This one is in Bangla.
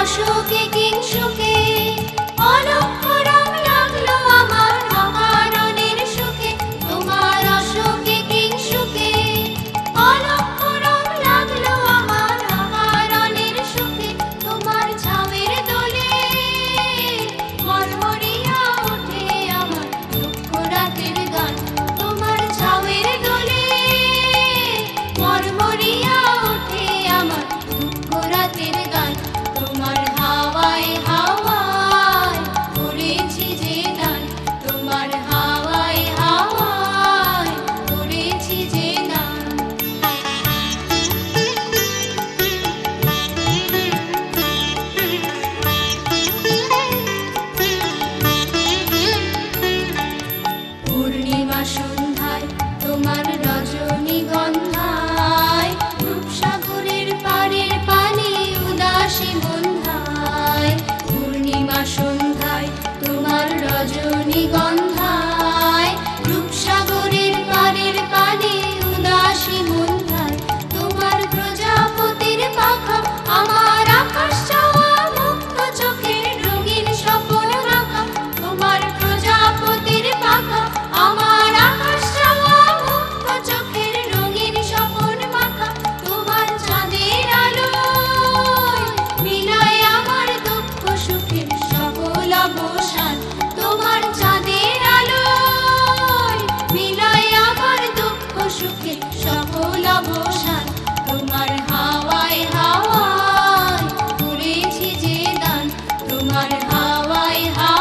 অশোকে কিংশুকে অলক্ষ Amigo I hope.